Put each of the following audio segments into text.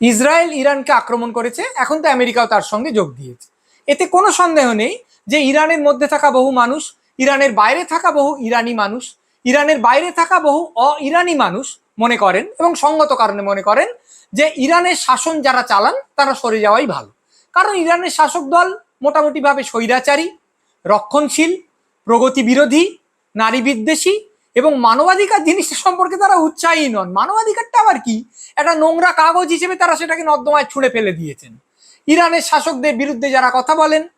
Israel ইরানকে আক্রমণ করেছে, এখন তো আমেরিকাও তার সঙ্গে যোগ দিয়েছে। এতে কোনো সন্দেহ নেই যে ইরানের মধ্যে থাকা বহু মানুষ, ইরানের বাইরে থাকা বহু ইরানি মানুষ, ইরানের বাইরে থাকা বহু অ ইরানি মানুষ মনে করেন এবং সঙ্গত কারণে মনে করেন যে ইরানের শাসন যারা চালান, তারা সরে যাওয়াই ভালো। কারণ ইরানের শাসক দল মোটামুটিভাবে স্বৈরাচারী, রক্ষণশীল প্রগতি বিরোধী নারী বিদ্বেষী এবং মানবাধিকার জিনিসটা সম্পর্কে তারা উৎসাহী নন। মানবাধিকারটা আবার কি? একটা নোংরা কাগজ হিসেবে তারা সেটাকে নর্দমায় ছুঁড়ে ফেলে দিয়েছেন। ইরানের শাসকদের বিরুদ্ধে যারা কথা বলেন,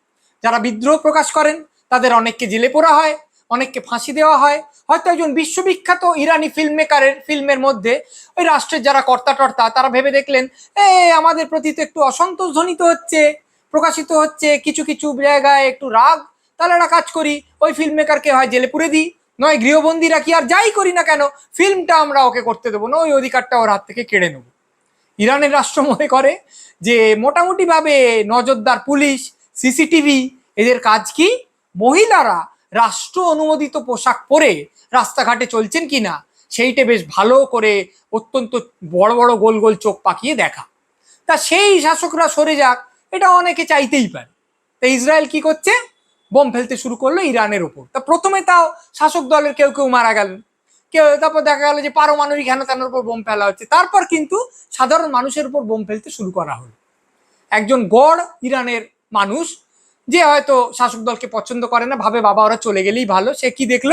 যারা বিদ্রোহ প্রকাশ করেন, তাদের অনেককে জেলে পোড়া হয়, অনেককে ফাঁসি দেওয়া হয়। হয়তো একজন বিশ্ববিখ্যাত ইরানি ফিল্ম মেকারের ফিল্মের মধ্যে ওই রাষ্ট্রের যারা কর্তা টর্তা তারা ভেবে দেখলেন, এ, আমাদের প্রতি তো একটু অসন্তোষ ধ্বনিত হচ্ছে, প্রকাশিত হচ্ছে, কিছু কিছু জায়গায় একটু রাগ। তাহলে একটা কাজ করি, ওই ফিল্ম মেকারকে হয় জেলে পুরে দিই। নয়, গৃহবন্দীরা কি আর যাই করি না কেন? ফিল্মটা আমরা ওকে করতে দেবো না ওই অধিকারটা ওর হাত থেকে কেড়ে নেব। ইরানের রাষ্ট্র মনে করে যে মোটামুটিভাবে নজরদার পুলিশ, সিসিটিভি, এদের কাজ কি? মহিলারা রাষ্ট্র অনুমোদিত পোশাক পরে রাস্তাঘাটে চলছেন কি না, সেইটা বেশ ভালো করে অত্যন্ত বড় বড় গোল গোল চোখ পাকিয়ে দেখা। তা সেই শাসকরা সরে যাক, এটা অনেকে চাইতেই পারে। তা ইসরায়েল কি করছে? বোম ফেলতে শুরু করল ইরানের ওপর তা প্রথমে তাও শাসক দলের কেউ কেউ মারা গেলেন কেউ তারপর দেখা গেল যে পারমাণবিক হেনতানোর উপর বোম ফেলা হচ্ছে। তারপর কিন্তু সাধারণ মানুষের উপর বোম ফেলতে শুরু করা হলো। একজন গড় ইরানের মানুষ, যে হয়তো শাসক দলকে পছন্দ করে না, ভাবে, বাবা, ওরা চলে গেলেই ভালো। সে কি দেখল?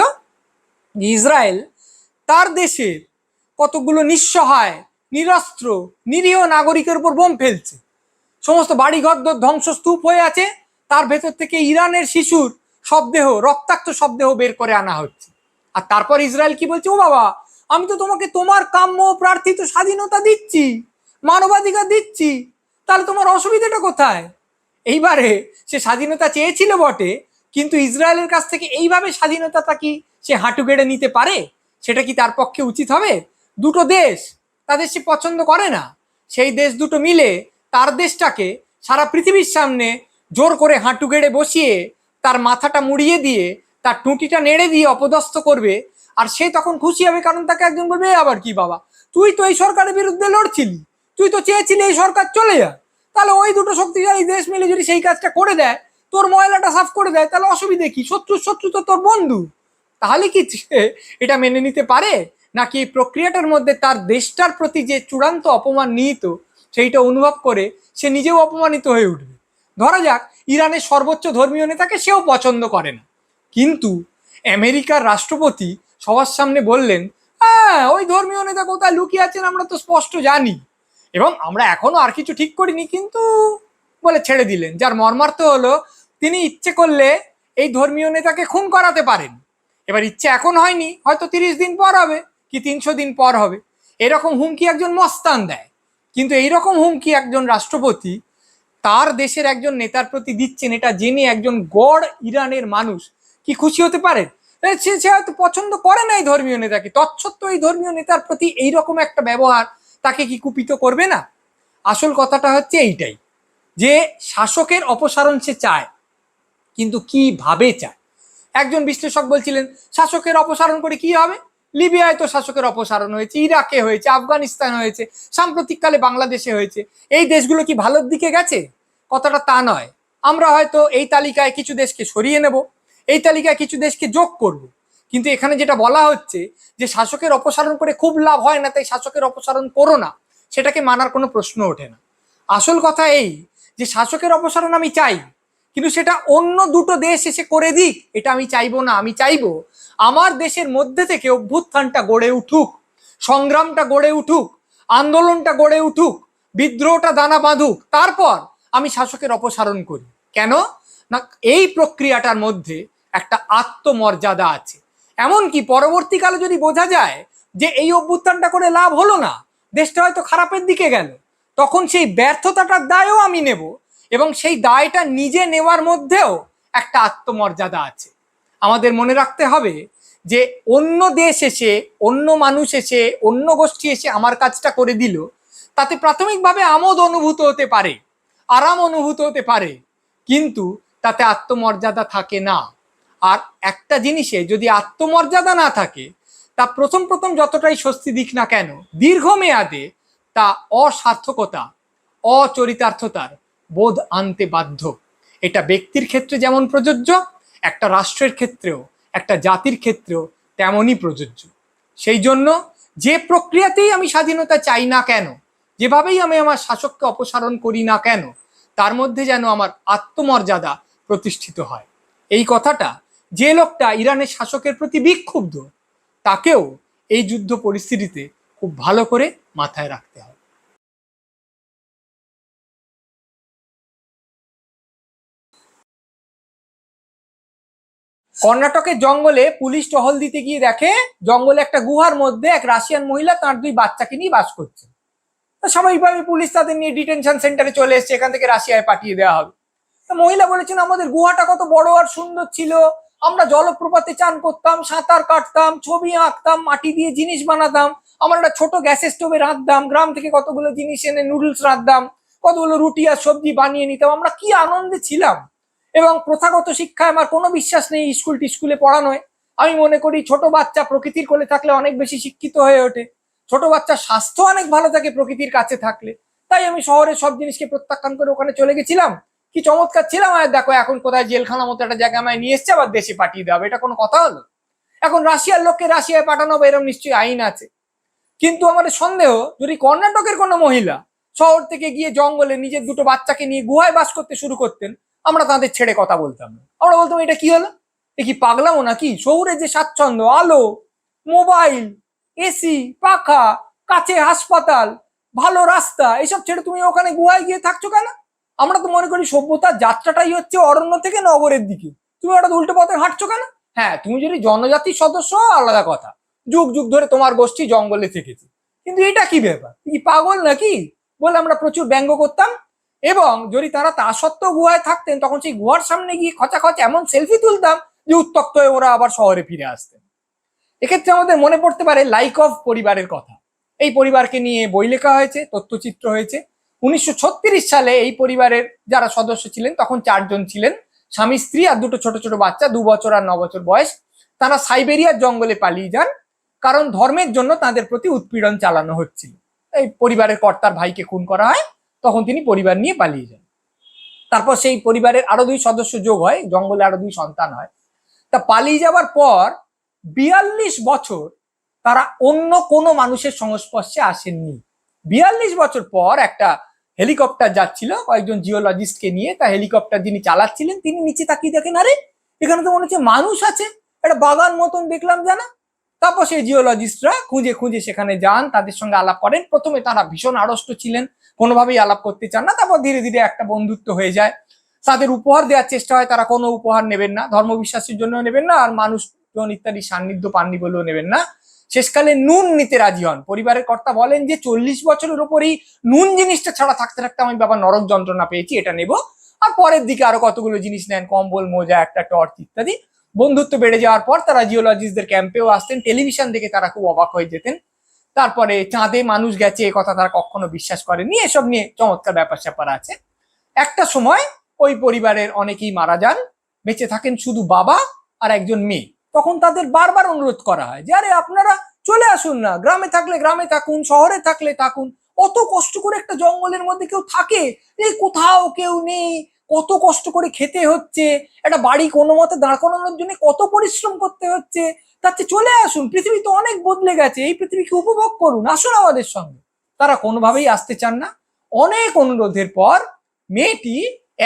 ইসরায়েল, তার দেশের কতগুলো নিঃসহায়, নিরস্ত্র, নিরীহ নাগরিকের উপর বোম ফেলছে। সমস্ত বাড়িঘর ধ্বংসস্তূপ হয়ে আছে। তার ভেতর থেকে ইরানের শিশুর শবদেহ রক্তাক্ত শবদেহ বের করে আনা হচ্ছে। আর তারপর ইসরায়েল কি বলছে? ও বাবা, আমি তো তোমাকে তোমার কাম্য প্রার্থিত স্বাধীনতা দিচ্ছি, মানবাধিকার দিচ্ছি, তাহলে তোমার অসুবিধাটা কোথায়? এইবারে সে স্বাধীনতা চেয়েছিল বটে, কিন্তু ইসরায়েলের কাছ থেকে এইভাবে স্বাধীনতাটা কি সে হাঁটু গেড়ে নিতে পারে? সেটা কি তার পক্ষে উচিত হবে? দুটো দেশ, তাদের সে পছন্দ করে না। সেই দেশ দুটো মিলে তার দেশটাকে সারা পৃথিবীর সামনে জোর করে হাঁটু গেড়ে বসিয়ে তার মাথাটা মুড়িয়ে দিয়ে, তার টুঁটিটা নেড়ে দিয়ে অপদস্থ করবে। আর সে তখন খুশি হবে কারণ তাকে একজন বলবে আবার কি বাবা? তুই তো এই সরকারের বিরুদ্ধে লড়ছিলি। তুই তো চেয়েছিলি এই সরকার চলে যা তাহলে ওই দুটো শক্তিশালী দেশ মিলে যদি সেই কাজটা করে দেয়, তোর ময়লাটা সাফ করে দেয়, তাহলে অসুবিধে কি? শত্রু শত্রু তো তোর বন্ধু। তাহলে কি এটা মেনে নিতে পারে? নাকি এই প্রক্রিয়াটার মধ্যে তার দেশটার প্রতি যে চূড়ান্ত অপমান নিহিত, সেইটা অনুভব করে সে নিজেও অপমানিত হয়ে উঠবে? ধরা যাক, ইরানের সর্বোচ্চ ধর্মীয় নেতাকে সেও পছন্দ করে না। কিন্তু আমেরিকার রাষ্ট্রপতি সবার সামনে বললেন হ্যাঁ ওই ধর্মীয় নেতা কোথায় লুকিয়ে আছেন আমরা তো স্পষ্ট জানি। এবং আমরা এখনও আর কিছু ঠিক করিনি কিন্তু, বলে ছেড়ে দিলেন। যার মর্মার্থ হলো, তিনি ইচ্ছে করলে এই ধর্মীয় নেতাকে খুন করাতে পারেন। এবার ইচ্ছে এখন হয়নি, হয়তো তিরিশ দিন পর হবে, কি তিনশো দিন পর হবে। এরকম হুমকি একজন মস্তান দেয়। কিন্তু এইরকম হুমকি একজন রাষ্ট্রপতি তার দেশের একজন নেতার প্রতি দিচ্ছেন এটা জেনে একজন গড় ইরানের মানুষ কি খুশি হতে পারে? সে সে হয়তো পছন্দ করে না এই ধর্মীয় নেতাকে। তৎসত্ত্বেও এই ধর্মীয় নেতার প্রতি এইরকম একটা ব্যবহার তাকে কি কুপিত করবে না? আসল কথাটা হচ্ছে এইটাই, যে শাসকের অপসারণ সে চায়, কিন্তু কীভাবে চায়? একজন বিশ্লেষক বলছিলেন, শাসকের অপসারণ করে কি হবে? লিবিয়ায় তো শাসকের অপসারণ হয়েছে, ইরাকে হয়েছে, আফগানিস্তান হয়েছে, সাম্প্রতিককালে বাংলাদেশে হয়েছে। এই দেশগুলো কি ভালোর দিকে গেছে? কথাটা তা নয়। আমরা হয়তো এই তালিকায় কিছু দেশকে সরিয়ে নেব, এই তালিকায় কিছু দেশকে যোগ করব। কিন্তু এখানে যেটা বলা হচ্ছে যে শাসকের অপসারণ করে খুব লাভ হয় না, তাই শাসকের অপসারণ করো না। সেটাকে মানার কোনো প্রশ্ন ওঠে না। আসল কথা এই যে শাসকের অপসারণ আমি চাই কিন্তু সেটা অন্য দুটো দেশ এসে করে দিক, এটা আমি চাইব না, আমি চাইব আমার দেশের মধ্যে থেকে অভ্যুত্থানটা গড়ে উঠুক, সংগ্রামটা গড়ে উঠুক, আন্দোলনটা গড়ে উঠুক, বিদ্রোহটা দানা বাঁধুক, তারপর আমি শাসকের অপসারণ করি। কেন? না, এই প্রক্রিয়াটার মধ্যে একটা আত্মমর্যাদা আছে। এমনকি পরবর্তীকালে যদি বোঝা যায় যে এই অভ্যুত্থানটা করে লাভ হলো না, দেশটা হয়তো খারাপের দিকে গেল, তখন সেই ব্যর্থতাটার দায়ও আমি নেব এবং সেই দায়টা নিজে নেওয়ার মধ্যেও একটা আত্মমর্যাদা আছে। আমাদের মনে রাখতে হবে যে অন্য দেশ এসে, অন্য মানুষ এসে, অন্য গোষ্ঠী এসে আমার কাজটা করে দিল, তাতে প্রাথমিকভাবে আমোদ অনুভূত হতে পারে, আরাম অনুভূত হতে পারে, কিন্তু তাতে আত্মমর্যাদা থাকে না। আর একটা জিনিসে যদি আত্মমর্যাদা না থাকে, তা প্রথম প্রথম যতটাই স্বস্তি দিক না কেন, দীর্ঘমেয়াদে তা অসার্থকতা, অচরিতার্থতার বোধ আনতে বাধ্য। এটা ব্যক্তির ক্ষেত্রে যেমন প্রযোজ্য, একটা রাষ্ট্রের ক্ষেত্রেও, একটা জাতির ক্ষেত্রেও তেমনই প্রযোজ্য। সেই জন্য যে প্রক্রিয়াতেই আমি স্বাধীনতা চাই না কেন, যেভাবেই আমি আমার শাসককে অপসারণ করি না কেন, তার মধ্যে যেন আমার আত্মমর্যাদা প্রতিষ্ঠিত হয়। এই কথাটা যে লোকটা ইরানের শাসকের প্রতি বিক্ষুব্ধ, তাকেও এই যুদ্ধ পরিস্থিতিতে খুব ভালো করে মাথায় রাখতে হবে। কর্ণাটকের জঙ্গলে পুলিশ টহল দিতে গিয়ে দেখে জঙ্গলে একটা গুহার মধ্যে এক রাশিয়ান মহিলা তার দুই বাচ্চাকে নিয়ে বাস করছে। স্বাভাবিকভাবে পুলিশ তাদের নিয়ে ডিটেনশন সেন্টারে চলে এসছে, এখান থেকে রাশিয়ায় পাঠিয়ে দেওয়া হবে। তো মহিলা বলেছেন, আমাদের গুহাটা কত বড় আর সুন্দর ছিল। আমরা জলপ্রপাতে চান করতাম, সাঁতার কাটতাম, ছবি আঁকতাম, মাটি দিয়ে জিনিস বানাতাম। আমরা একটা ছোট গ্যাসের স্টোভে রাঁধতাম, গ্রাম থেকে কতগুলো জিনিস এনে নুডলস রাঁধতাম, কতগুলো রুটি আর সবজি বানিয়ে নিতাম। আমরা কি আনন্দে ছিলাম। এবং প্রথাগত শিক্ষায় আমার কোনো বিশ্বাস নেই স্কুল টিস্কুলে পড়ানোয় আমি মনে করি ছোট বাচ্চা প্রকৃতির কোলে থাকলে অনেক বেশি শিক্ষিত হয়ে ওঠে। ছোট বাচ্চার স্বাস্থ্য অনেক ভালো থাকে প্রকৃতির কাছে থাকলে। তাই আমি শহরের সব জিনিসকে প্রত্যাখ্যান করে ওখানে চলে গেছিলাম। কি চমৎকার ছিলাম আর দেখো এখন কোথায় জেলখানা মতো একটা জায়গায় আমায় নিয়ে এসছে, আবার দেশে পাঠিয়ে দেওয়া এটা কোনো কথা হলো? এখন রাশিয়ার লোককে রাশিয়ায় পাঠানো হবে এরকম নিশ্চয়ই আইন আছে। কিন্তু আমাদের সন্দেহ, যদি কর্ণাটকের কোনো মহিলা শহর থেকে গিয়ে জঙ্গলে নিজের দুটো বাচ্চাকে নিয়ে গুহায় বাস করতে শুরু করতেন আমরা তাদের ছেড়ে কথা বলতাম। না আমরা বলতাম, এটা কি হলো? এ কি পাগলামো নাকি? শহুরে যে স্বাচ্ছন্দ্য, আলো, মোবাইল, এসি, পাখা, কাছে হাসপাতাল, ভালো রাস্তা, এসব ছেড়ে তুমি ওখানে গুহায় গিয়ে থাকছো কেন? আমরা তো মনে করি সভ্যতার যাত্রাটাই হচ্ছে অরণ্য থেকে নগরের দিকে। তুমি ওটা উল্টো পথে হাঁটছো কেন? হ্যাঁ তুমি যদি জনজাতির সদস্য, আলাদা কথা। যুগ যুগ ধরে তোমার গোষ্ঠী জঙ্গলে থেকেছে। কিন্তু এটা কি ব্যাপার? কি পাগল নাকি? বলে আমরা প্রচুর ব্যঙ্গ করতাম। এবং যদি তারা তা সত্ত্বেও গুহায় থাকতেন, তখন সেই গুহার সামনে গিয়ে খচা খচা এমন সেলফি তুলতাম যে উত্তক্ত হয়ে ওরা আবার শহরে ফিরে আসতেন। এক্ষেত্রে আমাদের মনে পড়তে পারে লাইক অফ পরিবারের কথা। এই পরিবারকে নিয়ে বই লেখা হয়েছে, তথ্যচিত্র হয়েছে। উনিশশো ছত্রিশ সালে এই পরিবারের যারা সদস্য ছিলেন, তখন চারজন ছিলেন। স্বামী, স্ত্রী আর দুটো ছোট ছোট বাচ্চা, দু বছর আর ন বছর বয়স। তারা সাইবেরিয়ার জঙ্গলে পালিয়ে যান, কারণ ধর্মের জন্য তাদের প্রতি উৎপীড়ন চালানো হচ্ছিল। এই পরিবারের কর্তার ভাইকে খুন করা হয়। তখন তিনি পরিবার নিয়ে পালিয়ে যান। তারপর সেই পরিবারের আরও দুই সদস্য যোগ হয়, জঙ্গলে আরও দুই সন্তান হয়। তা পালিয়ে যাওয়ার পর বিয়াল্লিশ বছর তারা অন্য কোনো মানুষের সংস্পর্শে আসেননি। বিয়াল্লিশ বছর পর একটা হেলিকপ্টার যাচ্ছিল, কয়েকজন জিওলজিস্টকে নিয়ে। তা হেলিকপ্টার যিনি চালাচ্ছিলেন, তিনি নিচে তাকিয়ে দেখেন, আরে, এখানে তো মনে হচ্ছে মানুষ আছে। একটা বাগান মতন দেখলাম, জানা? তারপর সেই জিওলজিস্টরা খুঁজে খুঁজে সেখানে যান, তাদের সঙ্গে আলাপ করেন। প্রথমে তারা ভীষণ আড়ষ্ট ছিলেন কোনোভাবেই আলাপ করতে চান না, তারপর ধীরে ধীরে একটা বন্ধুত্ব হয়ে যায়। তাদের উপহার দেওয়ার চেষ্টা হয়, তারা কোনো উপহার নেবেন না। ধর্মবিশ্বাসের জন্য নেবেন না, আর মানুষজন ইত্যাদি সান্নিধ্য পাননি বলেও নেবেন না। শেষকালে নুন নিতে রাজি হন। পরিবারের কর্তা বলেন যে, চল্লিশ বছরের উপরেই নুন জিনিসটা ছাড়া থাকতে থাকতে আমি বাবা নরক যন্ত্রণা পেয়েছি, এটা নেব। আর পরের দিকে আরও কতগুলো জিনিস নেন, কম্বল, মোজা, একটা টর্চ ইত্যাদি। বন্ধুত্ব বেড়ে যাওয়ার পর তারা জিওলজিস্টদের ক্যাম্পেও আসতেন। টেলিভিশন দেখে তারা খুব অবাক হয়ে যেতেন। তারপরে চাঁদে মানুষ গেছে, এ কথা তারা কখনো বিশ্বাস করেনি। এসব নিয়ে চমৎকার ব্যাপার স্যাপার আছে। একটা সময় ওই পরিবারের অনেকেই মারা যান, বেঁচে থাকেন শুধু বাবা আর একজন মেয়ে। তখন তাদের বারবার অনুরোধ করা হয় যে, আরে, আপনারা চলে আসুন না, গ্রামে থাকলে গ্রামে থাকুন, শহরে থাকলে থাকুন। অত কষ্ট করে একটা জঙ্গলের মধ্যে কেউ থাকে? এই কোথাও কেউ নেই। কত কষ্ট করে খেতে হচ্ছে। একটা বাড়ি কোনো মতে দাঁড় করানোর জন্য কত পরিশ্রম করতে হচ্ছে। তার চেয়ে চলে আসুন, পৃথিবী তো অনেক বদলে গেছে, এই পৃথিবীকে উপভোগ করুন, আসুন আমাদের সঙ্গে। তারা কোনোভাবেই আসতে চান না। অনেক অনুরোধের পর মেয়েটি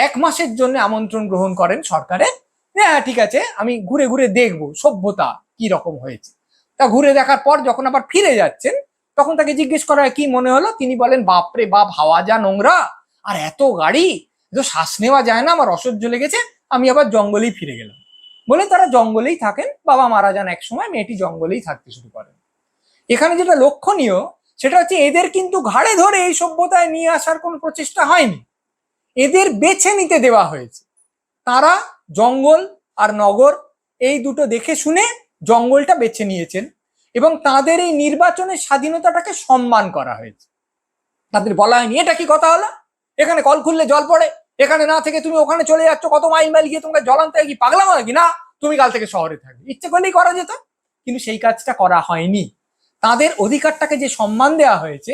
এক মাসের জন্য আমন্ত্রণ গ্রহণ করেন সরকারের হ্যাঁ ঠিক আছে, আমি ঘুরে ঘুরে দেখব সভ্যতা কি রকম হয়েছে। তা ঘুরে দেখার পর যখন আবার ফিরে যাচ্ছেন, তখন তাকে জিজ্ঞেস করা কি মনে হলো? তিনি বলেন, বাপরে বাপ, হাওয়া যা নোংরা, আর এত গাড়ি শ্বাস নেওয়া যায় না, আমার অসহ্য লেগেছে, আমি আবার জঙ্গলেই ফিরে গেলাম। বলে তারা জঙ্গলেই থাকেন, বাবা মারা যান এক সময়, মেয়েটি জঙ্গলেই থাকতে শুরু করেন এখানে যেটা লক্ষণীয়, সেটা হচ্ছে এদের কিন্তু ঘাড়ে ধরে এই সভ্যতায় নিয়ে আসার কোনো প্রচেষ্টা হয়নি। এদের বেছে নিতে দেওয়া হয়েছে। তারা জঙ্গল আর নগর এই দুটো দেখে শুনে জঙ্গলটা বেছে নিয়েছেন এবং তাদের এই নির্বাচনের স্বাধীনতাটাকে সম্মান করা হয়েছে। তাদের বলা হয়নি, এটা কি কথা হলো? এখানে কল খুললে জল পড়ে। এখানে না থেকে তুমি ওখানে চলে যাচ্ছ, কত মাইল মাইল গিয়ে তোমাকে জলান্তে কি? পাগলাম নাকি না, তুমি কাল থেকে শহরে থাকবে। ইচ্ছে করলেই করা যেত, কিন্তু সেই কাজটা করা হয়নি। তাদের অধিকারটাকে যে সম্মান দেওয়া হয়েছে,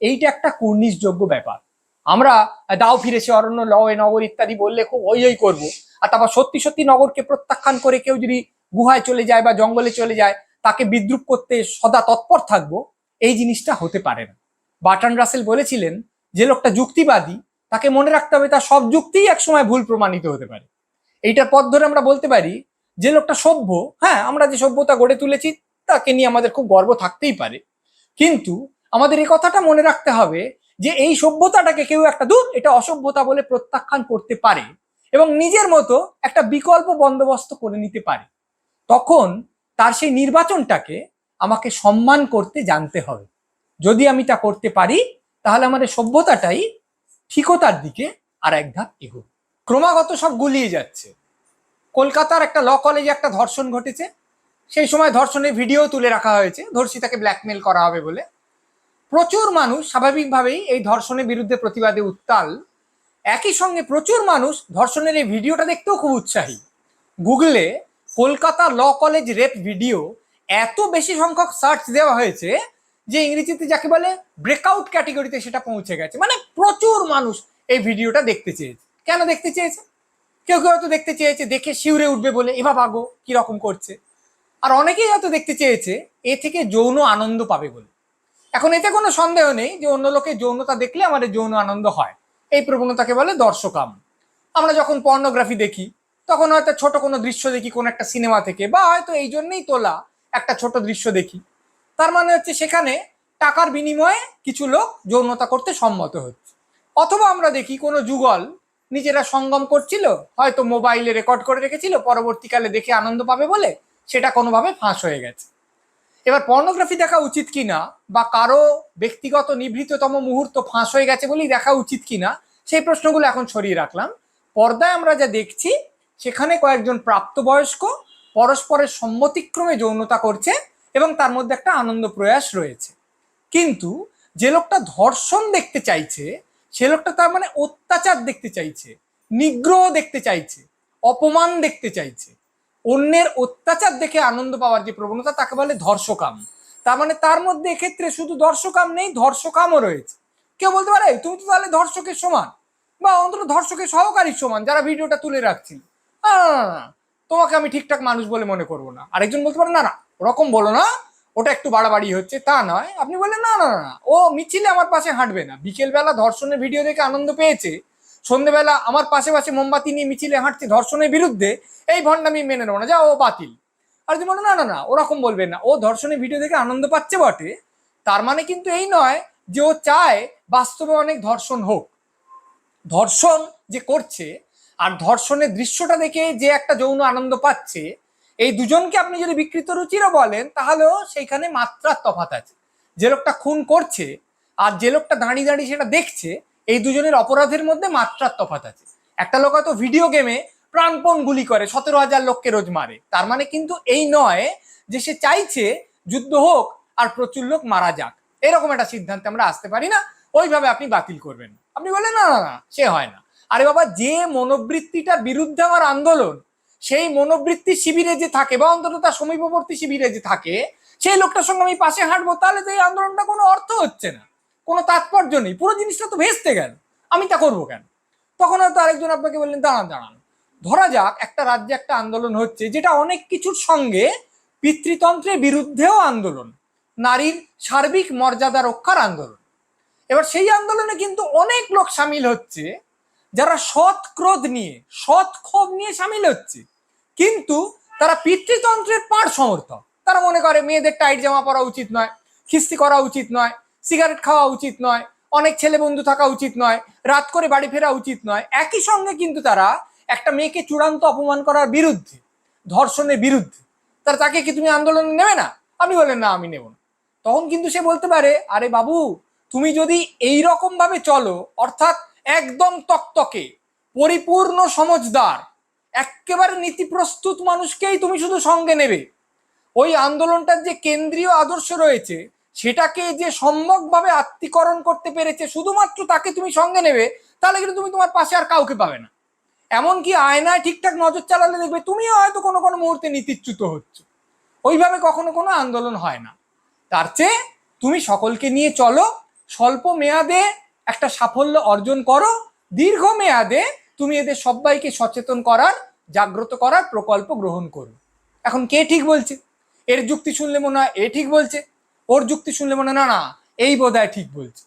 এইটা একটা কুর্নিশযোগ্য ব্যাপার। আমরা দাও ফিরেছে, অরণ্য লয় নগর ইত্যাদি বললে খুব ওই ওই করব। আর তারপর সত্যি সত্যি নগরকে প্রত্যাখ্যান করে কেউ যদি গুহায় চলে যায় বা জঙ্গলে চলে যায়, তাকে বিদ্রুপ করতে সদা তৎপর থাকব, এই জিনিসটা হতে পারে না। বাটন রাসেল বলেছিলেন, যে লোকটা যুক্তিবাদী তাকে মনে রাখতে হবে, তার সব যুক্তিই একসময় ভুল প্রমাণিত হতে পারে। এইটার পথ ধরে আমরা বলতে পারি, যে লোকটা সভ্য হ্যাঁ আমরা যে সভ্যতা গড়ে তুলেছি, তাকে নিয়ে আমাদের খুব গর্ব থাকতেই পারে। কিন্তু আমাদের এই কথাটা মনে রাখতে হবে, যে এই সভ্যতাটাকে কেউ একটা দূর এটা অসভ্যতা বলে প্রত্যাখ্যান করতে পারে এবং নিজের মতো একটা বিকল্প বন্দোবস্ত করে নিতে পারে। তখন তার সেই নির্বাচনটাকে আমাকে সম্মান করতে জানতে হবে। যদি আমি তা করতে পারি, তাহলে আমাদের সভ্যতাটাই ঠিকতার দিকে আর এক ধাপ এগোবে ক্রমাগত সব গুলিয়ে যাচ্ছে। কলকাতার একটা ল কলেজে একটা ধর্ষণ ঘটেছে। সেই সময় ধর্ষণের ভিডিও তুলে রাখা হয়েছে। ধর্ষিতাকে ব্ল্যাকমেল করা হবে বলে। প্রচুর মানুষ স্বাভাবিকভাবেই এই ধর্ষণের বিরুদ্ধে প্রতিবাদে উত্তাল। একই সঙ্গে প্রচুর মানুষ ধর্ষণের এই ভিডিওটা দেখতেও খুব উৎসাহী। গুগলে Kolkata law college rape video এত বেশি সংখ্যক সার্চ দেওয়া হয়েছে যে ইংরেজিতে যাকে বলে ব্রেকআউট ক্যাটেগরিতে সেটা পৌঁছে গেছে। মানে প্রচুর মানুষ এই ভিডিওটা দেখতে চেয়েছে। কেন দেখতে চেয়েছে? কেউ কেউ হয়তো দেখতে চেয়েছে, দেখে শিউরে উঠবে বলে এবার বাগো কীরকম করছে? আর অনেকেই হয়তো দেখতে চেয়েছে, এ থেকে যৌন আনন্দ পাবে বলে। এখন এতে কোনো সন্দেহ নেই যে অন্য লোকের যৌনতা দেখলে আমাদের যৌন আনন্দ হয়। এই প্রবণতাকে বলে দর্শকাম। আমরা যখন পর্নোগ্রাফি দেখি, তখন হয়তো ছোট কোনো দৃশ্য দেখি, কোনো একটা সিনেমা থেকে, বা হয়তো এই জন্যেই তোলা একটা ছোট দৃশ্য দেখি। তার মানে হচ্ছে সেখানে টাকার বিনিময়ে কিছু লোক যৌনতা করতে সম্মত হচ্ছে। অথবা আমরা দেখি কোনো যুগল নিজেরা সঙ্গম করছিল, হয়তো মোবাইলে রেকর্ড করে রেখেছিল, পরবর্তীকালে দেখে আনন্দ পাবে বলে সেটা কোনোভাবে ফাঁস হয়ে গেছে। এবার পর্নোগ্রাফি দেখা উচিত কিনা বা কারও ব্যক্তিগত নিভৃততম মুহূর্ত ফাঁস হয়ে গেছে বলেই দেখা উচিত কিনা, সেই প্রশ্নগুলো এখন সরিয়ে রাখলাম। পর্দায় আমরা যা দেখছি, সেখানে কয়েকজন প্রাপ্তবয়স্ক পরস্পরের সম্মতিক্রমে যৌনতা করছে এবং তার মধ্যে একটা আনন্দ প্রয়াস রয়েছে। কিন্তু যে লোকটা ধর্ষণ দেখতে চাইছে, সে লোকটা তার মানে অত্যাচার দেখতে চাইছে, নিগ্রহ দেখতে চাইছে, অপমান দেখতে চাইছে। অন্যের অত্যাচার দেখে আনন্দ পাওয়ার যে প্রবণতা তাকে বলে ধর্ষকাম। তার মানে তার মধ্যে এক্ষেত্রে শুধু ধর্ষকাম নেই, ধর্ষকামও রয়েছে। কেউ বলতে পারে তুমি তো তাহলে ধর্ষকের সমান, বা অন্তত ধর্ষকের সহকারী সমান, যারা ভিডিওটা তুলে রাখছিল। তোমাকে আমি ঠিকঠাক মানুষ বলে মনে করব না। আরেকজন বলতে পারে, না না, ওরকম বলো না। ওটা একটু বাড়াবাড়ি হচ্ছে, তা নয়। আপনি বললেন, না না না ও মিছিলে আমার পাশে হাঁটবে না। বিকেলবেলা ধর্ষণের ভিডিও দেখে আনন্দ পেয়েছে। সন্ধেবেলা আমার পাশে পাশে মোমবাতি নিয়ে মিছিলে হাঁটছে ধর্ষণের বিরুদ্ধে। এই ভণ্ডামি মেনে নেব না যা ও বাতিল। আর যদি বলো, না না না, ওরকম বলবে না। ও ধর্ষণের ভিডিও দেখে আনন্দ পাচ্ছে বটে। তার মানে কিন্তু এই নয় যে ও চায় বাস্তবে অনেক ধর্ষণ হোক। ধর্ষণ যে করছে আর ধর্ষণের দৃশ্যটা দেখে যে একটা যৌন আনন্দ পাচ্ছে, এই দুজনকে আপনি যদি বিকৃত রুচিরও বলেন, তাহলেও সেইখানে মাত্রার তফাত আছে। যে লোকটা খুন করছে আর যে লোকটা দাঁড়িয়ে দাঁড়িয়ে সেটা দেখছে, এই দুজনের অপরাধের মধ্যে মাত্রার তফাত আছে। একটা লোক হয়তো ভিডিও গেমে প্রাণপণ গুলি করে, সতেরো হাজার লোককে রোজ মারে। তার মানে কিন্তু এই নয় যে সে চাইছে যুদ্ধ হোক আর প্রচুর লোক মারা যাক। এরকম একটা সিদ্ধান্তে আমরা আসতে পারি না। ওইভাবে আপনি বাতিল করবেন আপনি বললেন, না না না, সে হয় না। আরে বাবা, যে মনোবৃত্তিটার বিরুদ্ধে আমার আন্দোলন, সেই মনোবৃত্তি শিবিরে যে থাকে বা অন্তত তার সমীপবর্তী শিবিরে যে থাকে, সেই লোকটার সঙ্গে আমি পাশে হাঁটবো, তাহলে তো এই আন্দোলনটা কোনো অর্থ হচ্ছে না। কোনো তাৎপর্য নেই, পুরো জিনিসটা তো ভেস্তে গেল। আমি তা করব কেন? তখন হয়তো আরেকজন আপনাকে বললেন, দাঁড়ান দাঁড়ান। ধরা যাক, একটা রাজ্যে একটা আন্দোলন হচ্ছে, যেটা অনেক কিছুর সঙ্গে পিতৃতন্ত্রের বিরুদ্ধেও আন্দোলন, নারীর সার্বিক মর্যাদা রক্ষার আন্দোলন। এবার সেই আন্দোলনে কিন্তু অনেক লোক সামিল হচ্ছে যারা সৎ ক্রোধ নিয়ে সৎ ক্ষোভ নিয়ে সামিল হচ্ছে, কিন্তু তারা পিতৃতন্ত্রের পাড় সমর্থক। তারা মনে করে মেয়েদের টাইট জামা পরা উচিত নয়, খিস্তি করা উচিত নয়, সিগারেট খাওয়া উচিত নয়, অনেক ছেলে বন্ধু থাকা উচিত নয়, রাত করে বাড়ি ফেরা উচিত নয়। একই সঙ্গে কিন্তু তারা একটা মেয়েকে চূড়ান্ত অপমান করার বিরুদ্ধে, ধর্ষণের বিরুদ্ধে, তারা তাকে কি তুমি আন্দোলনে নেবে না? আপনি বলেন না, আমি নেব না। তখন কিন্তু সে বলতে পারে, আরে বাবু, তুমি যদি এই রকম ভাবে চলো, অর্থাৎ একদম তকতকে, পরিপূর্ণ সমজদার একেবারে নীতি প্রস্তুত মানুষকেই তুমি শুধু সঙ্গে নেবে। ওই আন্দোলনটার যে কেন্দ্রীয় আদর্শ রয়েছে, সেটাকে যে সম্যকভাবে আত্মীকরণ করতে পেরেছে, শুধুমাত্র তাকে তুমি সঙ্গে নেবে, তাহলে কিন্তু তুমি তোমার পাশে আর কাউকে পাবে না। এমনকি আয়নায় ঠিকঠাক নজর চালালে দেখবে তুমিও হয়তো কোনো কোনো মুহূর্তে নীতিচ্যুত হচ্ছ। ওইভাবে কখনো কোনো আন্দোলন হয় না। তার চেয়ে তুমি সকলকে নিয়ে চলো, স্বল্প মেয়াদে একটা সাফল্য অর্জন করো। দীর্ঘমেয়াদে তুমি এদের সবাইকে সচেতন করার, জাগ্রত করার প্রকল্প গ্রহণ করো। এখন কে ঠিক বলছে? এর যুক্তি শুনলে মনে হয় এ ঠিক বলছে। ওর যুক্তি শুনলে মনে না না, এই বোধহয় ঠিক বলছে।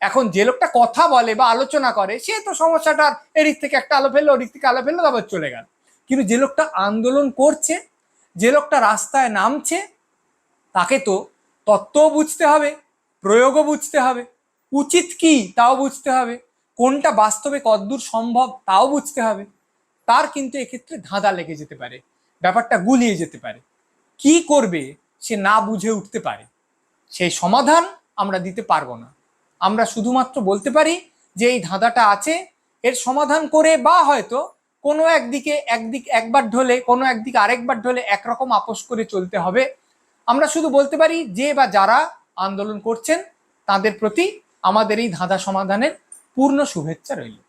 এখন যে লোকটা কথা বলে বা আলোচনা করে, সে তো সমস্যাটার এদিক থেকে একটা আলো ফেলল, ওদিক থেকে আলো ফেলল, তারপর চলে গেল। কিন্তু যে লোকটা আন্দোলন করছে, যে লোকটা রাস্তায় নামছে, তাকে তো তত্ত্বও বুঝতে হবে, প্রয়োগও বুঝতে হবে। উচিত কি? তাও বুঝতে হবে। কোনটা বাস্তবে কদ্দূর সম্ভব, তাও বুঝতে হবে। তার কিন্তু এক্ষেত্রে ধাঁধা লেগে যেতে পারে, ব্যাপারটা গুলিয়ে যেতে পারে। কি করবে সে না বুঝে উঠতে পারে। সেই সমাধান আমরা দিতে পারব না। আমরা শুধুমাত্র বলতে পারি যে এই ধাঁধাটা আছে, এর সমাধান করে বা হয়তো কোনো একদিকে একদিক একবার ঢলে, কোনো একদিকে আরেকবার ঢলে একরকম আপোষ করে চলতে হবে। আমরা শুধু বলতে পারি যে বা যারা আন্দোলন করছেন, তাদের প্রতি আমাদের এই ধাঁধা সমাধানের পূর্ণ শুভেচ্ছা রইল।